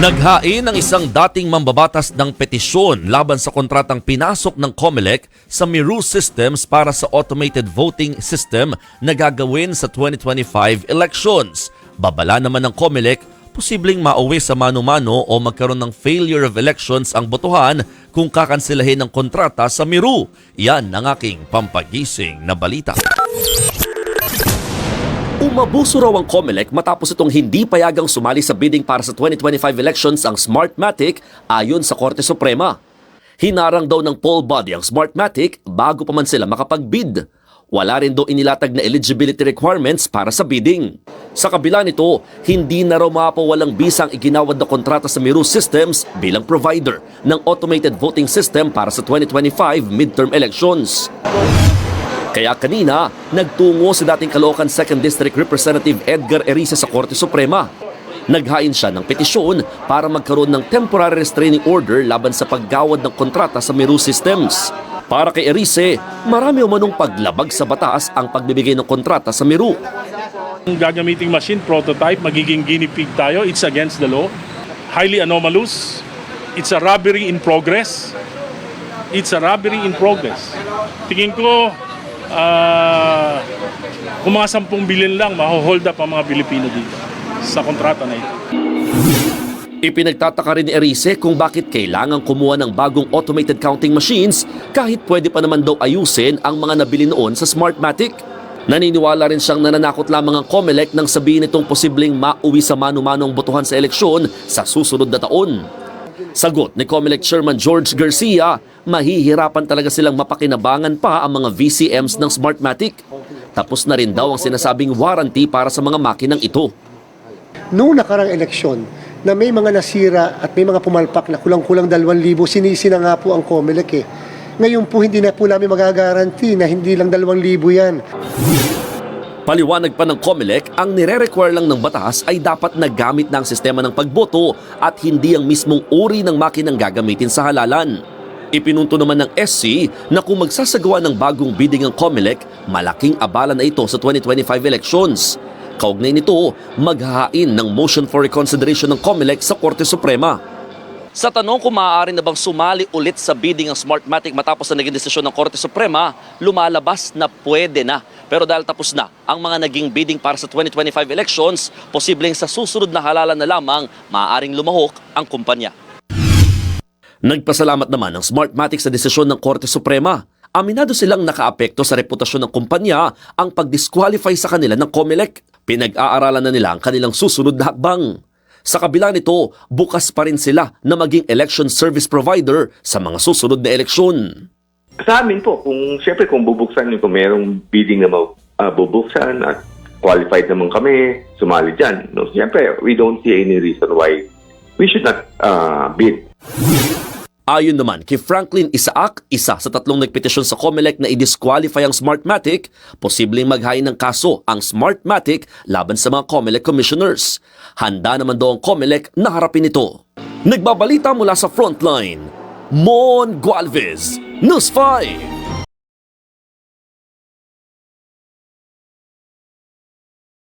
Naghain ang isang dating mambabatas ng petisyon laban sa kontratang pinasok ng COMELEC sa Miru Systems para sa automated voting system na gagawin sa 2025 elections. Babala naman ng COMELEC, posibleng mauwi sa mano-mano o magkaroon ng failure of elections ang botohan kung kakansilahin ng kontrata sa Miru. Yan ang aking pampagising na balita. Umabuso raw ang COMELEC matapos itong hindi payagang sumali sa bidding para sa 2025 elections ang Smartmatic ayon sa Korte Suprema. Hinarang daw ng poll body ang Smartmatic bago pa man sila makapag-bid. Wala rin daw inilatag na eligibility requirements para sa bidding. Sa kabila nito, hindi na raw mapawalang bisang iginawad na kontrata sa Miru Systems bilang provider ng automated voting system para sa 2025 midterm elections. Kaya kanina, nagtungo si dating Caloocan 2nd District Representative Edgar Erice sa Korte Suprema. Naghain siya ng petisyon para magkaroon ng temporary restraining order laban sa paggawad ng kontrata sa Miru Systems. Para kay Erice, marami umanong paglabag sa batas ang pagbibigay ng kontrata sa Miru. Ang gagamiting machine prototype, magiging guinea pig tayo. It's against the law. Highly anomalous. It's a robbery in progress. It's a robbery in progress. Tingin ko, ah, kung mga 10 billion lang, maho-hold up ang mga Pilipino dito sa kontrata na ito. Ipinagtataka rin ni Erice kung bakit kailangan kumuha ng bagong automated counting machines kahit pwede pa naman daw ayusin ang mga nabili noon sa Smartmatic. Naniniwala rin siyang nananakot lamang ang COMELEC nang sabihin itong posibleng mauwi sa mano-manong botohan sa eleksyon sa susunod na taon. Sagot ni COMELEC Chairman George Garcia, mahihirapan talaga silang mapakinabangan pa ang mga VCMs ng Smartmatic. Tapos na rin daw ang sinasabing warranty para sa mga makinang ito. Noong nakarang eleksyon, na may mga nasira at may mga pumalpak na kulang-kulang 2,000, sinisi na nga po ang COMELEC eh. Ngayon po hindi na po namin magagaranti na hindi lang 2,000 yan. Paliwanag pa ng COMELEC, ang nire-require lang ng batas ay dapat nagamit na ang sistema ng pagboto at hindi ang mismong uri ng makinang gagamitin sa halalan. Ipinunto naman ng SC na kung magsasagawa ng bagong bidding ang COMELEC, malaking abala na ito sa 2025 elections. Kaugnay nito, maghahain ng motion for reconsideration ng COMELEC sa Korte Suprema. Sa tanong kung maaari na bang sumali ulit sa bidding ang Smartmatic matapos na naging desisyon ng Korte Suprema, lumalabas na pwede na. Pero dahil tapos na ang mga naging bidding para sa 2025 elections, posibleng sa susunod na halalan na lamang maaaring lumahok ang kumpanya. Nagpasalamat naman ang Smartmatic sa desisyon ng Korte Suprema. Aminado silang nakaapekto sa reputasyon ng kumpanya ang pag-disqualify sa kanila ng COMELEC. Pinag-aaralan na nila ang kanilang susunod na hakbang. Sa kabila nito, bukas pa rin sila na maging election service provider sa mga susunod na eleksyon. Sa amin po, kung siyempre kung bubuksan yung kung merong bidding na uh, bubuksan at qualified naman kami, sumali dyan. No? Siyempre, we don't see any reason why we should not uh, bid. Ayon naman kay Franklin Isaac, isa sa tatlong nagpetisyon sa COMELEC na i-disqualify ang Smartmatic, posibleng maghain ng kaso ang Smartmatic laban sa mga COMELEC commissioners. Handa naman daw ang COMELEC na harapin ito. Nagbabalita mula sa frontline, Mon Gualvez, News 5.